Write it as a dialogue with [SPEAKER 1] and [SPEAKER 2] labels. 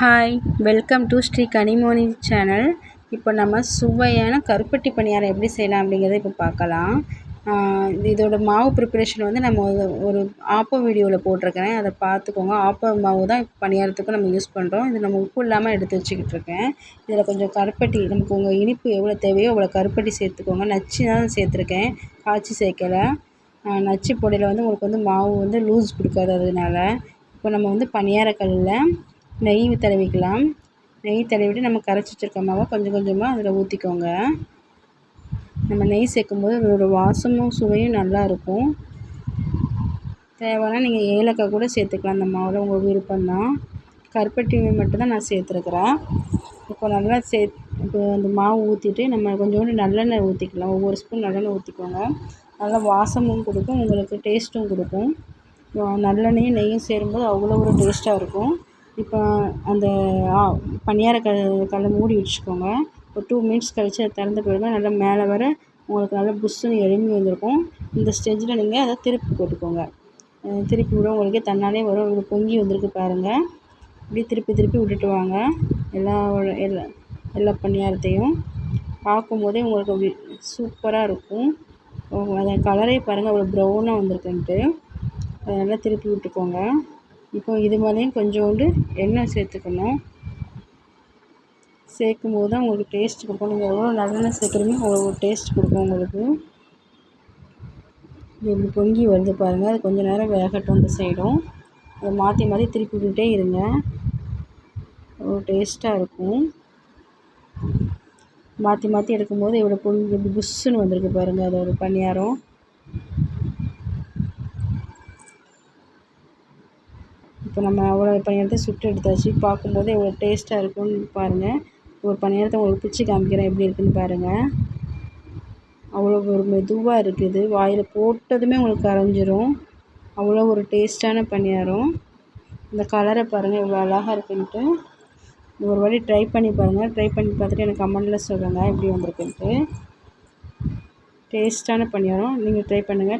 [SPEAKER 1] Hi welcome to Sri Kanimoni channel இப்போ நம்ம சுவையான கருப்பட்டி பணியாரம் எப்படி செய்யலாம் அப்படிங்கிறத இப்போ பார்க்கலாம். இதோட மாவு ப்ரிப்பரேஷன் வந்து நம்ம ஒரு ஆப்போ வீடியோவில் போட்டிருக்கிறேன். அதை பார்த்துக்கோங்க. ஆப்போ மாவு தான் பணியாரத்துக்கும் நம்ம யூஸ் பண்ணுறோம் இது நம்ம உப்பு இல்லாமல் எடுத்து வச்சுக்கிட்டு இருக்கேன். இதில் கொஞ்சம் கருப்பட்டி நமக்கு உங்கள் இனிப்பு எவ்வளோ தேவையோ அவ்வளோ கருப்பட்டி சேர்த்துக்கோங்க. நச்சு தான் சேர்த்துருக்கேன். காய்ச்சி சேர்க்கலை. நச்சு பொடியில் வந்து உங்களுக்கு வந்து மாவு வந்து லூஸ் கொடுக்காது அதனால இப்போ நம்ம வந்து பணியாரக்கல்லில் நெய் தடவிக்கலாம். நெய் தடவிட்டு நம்ம கரைச்சி வச்சுருக்க மாவை கொஞ்சம் கொஞ்சமாக அதில் ஊற்றிக்கோங்க நம்ம நெய் சேர்க்கும்போது அதோட வாசமும் சுவையும் நல்லா இருக்கும். தேவைன்னா நீங்கள் ஏலக்காய் கூட சேர்த்துக்கலாம் அந்த மாவில் உங்கள் விருப்பம்தான் கருப்பட்டி மட்டும்தான் நான் சேர்த்துருக்குறேன். இப்போ நல்லா சே இப்போ அந்த மாவு ஊற்றிட்டு நம்ம கொஞ்சோண்டு நல்லெண்ணெய் ஊற்றிக்கலாம் ஒவ்வொரு ஸ்பூன் நல்லெண்ணெய் ஊற்றிக்கோங்க நல்லா வாசமும் கொடுக்கும் உங்களுக்கு டேஸ்ட்டும் கொடுக்கும். நல்லெண்ணெயும் நெய்யும் சேரும்போது அவ்வளோ ஒரு டேஸ்ட்டாக இருக்கும். இப்போ அந்த பணியார கல் கல்லை மூடி வச்சுக்கோங்க. ஒரு டூ மினிட்ஸ் கழித்து அதை திறந்து பிறகு நல்லா மேலே வர உங்களுக்கு நல்லா புஷ்ஷுன்னு எழும்பி வந்திருக்கும். இந்த ஸ்டேஜில் நீங்கள் அதை திருப்பி போட்டுக்கோங்க. திருப்பி விட உங்களுக்கே தன்னாலே வரும். உங்களுக்கு பொங்கி வந்திருக்கு பாருங்கள் இப்படி திருப்பி திருப்பி விட்டுட்டு வாங்க. எல்லா எல்லா எல்லா பணியாரத்தையும் பார்க்கும்போதே உங்களுக்கு அப்படி சூப்பராக இருக்கும். அதை கலரே பாருங்கள் அவ்வளோ ப்ரௌனாக வந்திருக்குன்ட்டு. அதை நல்லா திருப்பி விட்டுக்கோங்க. இப்போ இது மாதிரியும் கொஞ்சோண்டு எண்ணெய் சேர்த்துக்கணும். சேர்க்கும் போது தான் உங்களுக்கு டேஸ்ட் கொடுக்கும். நீங்கள் எவ்வளோ நல்லெண்ணெய் சேர்க்குறீங்க அவ்வளோ டேஸ்ட் கொடுக்கும் உங்களுக்கு. இப்படி பொங்கி வருது பாருங்கள் அது கொஞ்சம் நேரம் வேகட்டும் அந்த சைடும் அதை மாற்றி மாற்றி திருப்பி விட்டுட்டே இருங்க. அவ்வளோ டேஸ்ட்டாக இருக்கும். மாற்றி மாற்றி எடுக்கும்போது இவ்வளோ பொங்கி இப்படி புஷ்ஷுன்னு வந்திருக்கு பாருங்கள் அதோட பணியாரம். இப்போ நம்ம அவ்வளோ பணியாரத்தை சுட்டு எடுத்தாச்சு. பார்க்கும்போது எவ்வளோ டேஸ்ட்டாக இருக்கும்னு பாருங்கள் ஒரு பணியாரத்தை உங்களுக்கு பிச்சு காமிக்கிறேன் எப்படி இருக்குன்னு பாருங்கள் அவ்வளோ ஒரு மெதுவாக இருக்குது. வாயில் போட்டதுமே உங்களுக்கு கரைஞ்சிரும் அவ்வளோ ஒரு டேஸ்ட்டான பணியாரம். இந்த கலரை பாருங்கள் இவ்வளோ அழகாக இருக்குன்ட்டு. ஒரு வாட்டி ட்ரை பண்ணி பாருங்கள் ட்ரை பண்ணி பார்த்துட்டு எனக்கு கமெண்டில் சொல்லுங்கள் எப்படி வந்திருக்குன்ட்டு. டேஸ்ட்டான பணியாரம். நீங்கள் ட்ரை பண்ணுங்கள்